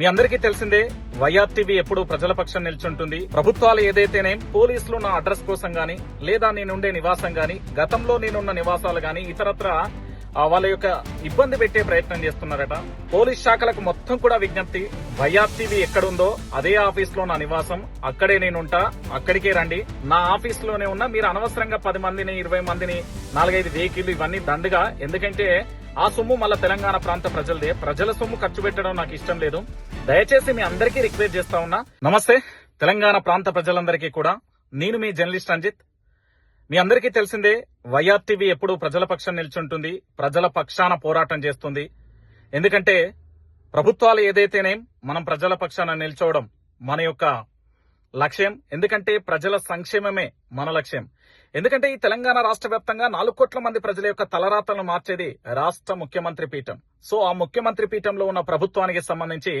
మీ అందరికీ తెలిసిందే వైఆర్టీవీ ఎప్పుడు ప్రజల పక్షం నిల్చుంటుంది. ప్రభుత్వాలు ఏదైతేనే పోలీసులు నా అడ్రస్ కోసం గాని లేదా నేనుండే నివాసం గాని గతంలో నేనున్న నివాసాలు గాని ఇతరత్ర వాళ్ళ యొక్క ఇబ్బంది పెట్టే ప్రయత్నం చేస్తున్నారట. పోలీస్ శాఖలకు మొత్తం కూడా విజ్ఞప్తి వైఆర్టీవీ ఎక్కడుందో అదే ఆఫీస్లో నా నివాసం అక్కడే నేనుంటా అక్కడికే రండి. నా ఆఫీస్లోనే ఉన్న మీరు అనవసరంగా పది మందిని ఇరవై మందిని నాలుగైదు వెహికల్ ఇవన్నీ దండుగా ఎందుకంటే ఆ సొమ్ము మళ్ళా తెలంగాణ ప్రాంత ప్రజలదే. ప్రజల సొమ్ము ఖర్చు పెట్టడం నాకు ఇష్టం లేదు. దయచేసి మీ అందరికీ రిక్వెస్ట్ చేస్తా ఉన్నా. నమస్తే తెలంగాణ ప్రాంత ప్రజలందరికీ కూడా. నేను మీ జర్నలిస్ట్ రంజిత్ మీ అందరికీ తెలిసిందే వైఆర్టీవీ ఎప్పుడు ప్రజల పక్షం నిల్చుంటుంది ప్రజల పక్షాన పోరాటం చేస్తుంది. ఎందుకంటే ప్రభుత్వాలు ఏదైతేనేం మనం ప్రజల పక్షాన నిల్చోవడం మన యొక్క లక్ష్యం. ఎందుకంటే ప్రజల సంక్షేమమే మన లక్ష్యం. ఎందుకంటే ఈ తెలంగాణ రాష్ట్ర వ్యాప్తంగా నాలుగు కోట్ల మంది ప్రజల యొక్క తలరాతలను మార్చేది రాష్ట్ర ముఖ్యమంత్రి పీఠం. సో ఆ ముఖ్యమంత్రి పీఠంలో ఉన్న ప్రభుత్వానికి సంబంధించి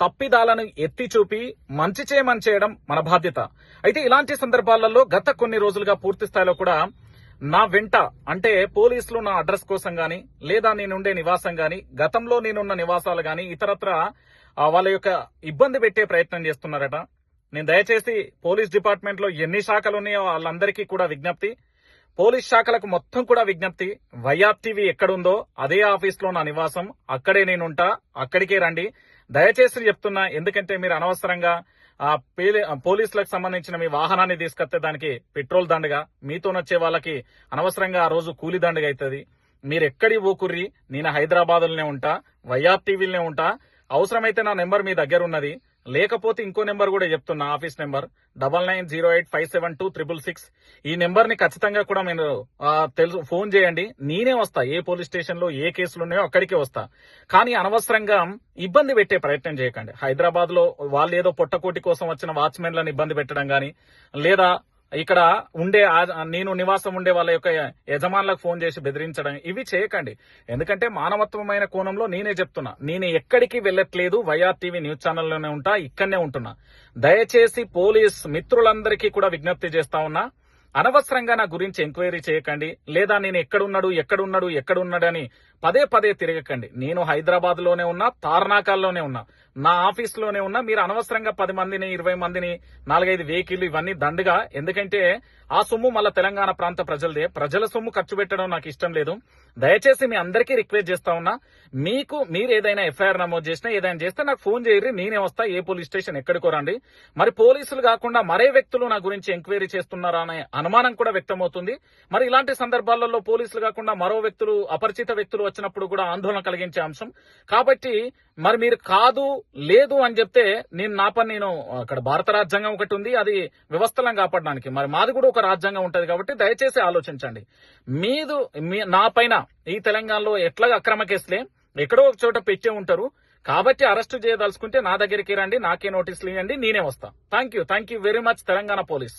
తప్పిదాలను ఎత్తి చూపి మంచి చేయమని చేయడం మన బాధ్యత. అయితే ఇలాంటి సందర్భాలలో గత కొన్ని రోజులుగా పూర్తి స్థాయిలో కూడా నా వెంట అంటే పోలీసులు నా అడ్రస్ కోసం గాని లేదా నేనుండే నివాసం గాని గతంలో నేనున్న నివాసాలు గాని ఇతరత్ర వాళ్ళ యొక్క ఇబ్బంది పెట్టే ప్రయత్నం చేస్తున్నారట. నేను దయచేసి పోలీస్ డిపార్ట్మెంట్లో ఎన్ని శాఖలు ఉన్నాయో వాళ్ళందరికీ కూడా విజ్ఞప్తి. పోలీస్ శాఖలకు మొత్తం కూడా విజ్ఞప్తి. వైఆర్టీవీ ఎక్కడుందో అదే ఆఫీస్లో నా నివాసం. అక్కడే నేనుంటా. అక్కడికే రండి. దయచేసి చెప్తున్నా ఎందుకంటే మీరు అనవసరంగా ఆ పేలి- పోలీసులకు సంబంధించిన మీ వాహనాన్ని తీసుకొస్తే దానికి పెట్రోల్ దండగా మీతో నచ్చే వాళ్ళకి అనవసరంగా ఆ రోజు కూలి దండగా అవుతుంది. మీరు ఎక్కడి ఊకుర్రి? నేను హైదరాబాద్లోనే ఉంటా వైఆర్టీవీలోనే ఉంటా. అవసరమైతే నా నెంబర్ మీ దగ్గర ఉన్నది. లేకపోతే ఇంకో నెంబర్ కూడా చెప్తున్నా office number. Double nine zero eight five seven two triple six. ఈ నెంబర్ని ఖచ్చితంగా కూడా మీరు తెలుసు ఫోన్ చేయండి. నేనే వస్తా. ఏ పోలీస్ స్టేషన్లో ఏ కేసులు ఉన్నాయో అక్కడికే వస్తా. కానీ అనవసరంగా ఇబ్బంది పెట్టే ప్రయత్నం చేయకండి. హైదరాబాద్లో వాళ్ళు ఏదో పొట్టకోటి కోసం వచ్చిన వాచ్మెన్లను ఇబ్బంది పెట్టడం కానీ లేదా ఇక్కడ ఉండే ఆ- నేను నివాసం ఉండే వాళ్ళ యొక్క యజమానులకు ఫోన్ చేసి బెదిరించడం ఇవి చేయకండి. ఎందుకంటే మానవత్వమైన కోణంలో నేనే చెప్తున్నా. నేను ఎక్కడికి వెళ్ళట్లేదు. వైఆర్ టీవీ న్యూస్ ఛానల్లోనే ఉంటా ఇక్కడనే ఉంటున్నా. దయచేసి పోలీస్ మిత్రులందరికీ కూడా విజ్ఞప్తి చేస్తా ఉన్నా అనవసరంగా నా గురించి ఎంక్వైరీ చేయకండి. లేదా నేను ఎక్కడున్నాడు ఎక్కడున్నాడు ఎక్కడున్నాడని పదే పదే తిరగకండి. నేను హైదరాబాద్లోనే ఉన్నా తార్నాకాల్లోనే ఉన్నా. నా ఆఫీస్లోనే ఉన్నా మీరు అనవసరంగా పది మందిని ఇరవై మందిని నాలుగైదు వెహికల్ ఇవన్నీ దండుగా ఎందుకంటే ఆ సొమ్ము మళ్ళా తెలంగాణ ప్రాంత ప్రజలదే. ప్రజల సొమ్ము ఖర్చు పెట్టడం నాకు ఇష్టం లేదు. దయచేసి మీ అందరికీ రిక్వెస్ట్ చేస్తా ఉన్నా మీకు మీరు ఏదైనా ఎఫ్ఐఆర్ నమోదు చేసినా ఏదైనా చేస్తే నాకు ఫోన్ చేయరు నేనే వస్తా ఏ పోలీస్ స్టేషన్ ఎక్కడికో రండి. మరి పోలీసులు కాకుండా మరే వ్యక్తులు నా గురించి ఎంక్వైరీ చేస్తున్నారా అనే అనుమానం కూడా వ్యక్తమవుతుంది. మరి ఇలాంటి సందర్భాలలో పోలీసులు కాకుండా మరో వ్యక్తులు అపరిచిత వ్యక్తులు వచ్చినప్పుడు కూడా ఆందోళన కలిగించే అంశం. కాబట్టి మరి మీరు కాదు లేదు అని చెప్తే నేను నా పని నేను అక్కడ భారత రాజ్యాంగం ఒకటి ఉంది అది వ్యవస్థలను కాపాడడానికి. మరి మాది కూడా ఒక రాజ్యాంగం ఉంటుంది కాబట్టి దయచేసి ఆలోచించండి. మీదు మీ- నా పైన ఈ తెలంగాణలో ఎట్లా అక్రమ కేసులే ఎక్కడో ఒక చోట పెట్టే ఉంటారు. కాబట్టి అరెస్ట్ చేయదలుచుకుంటే నా దగ్గరికి రండి నాకే నోటీసులు ఇవ్వండి నేనే వస్తా. Thank you thank you very much Telangana police.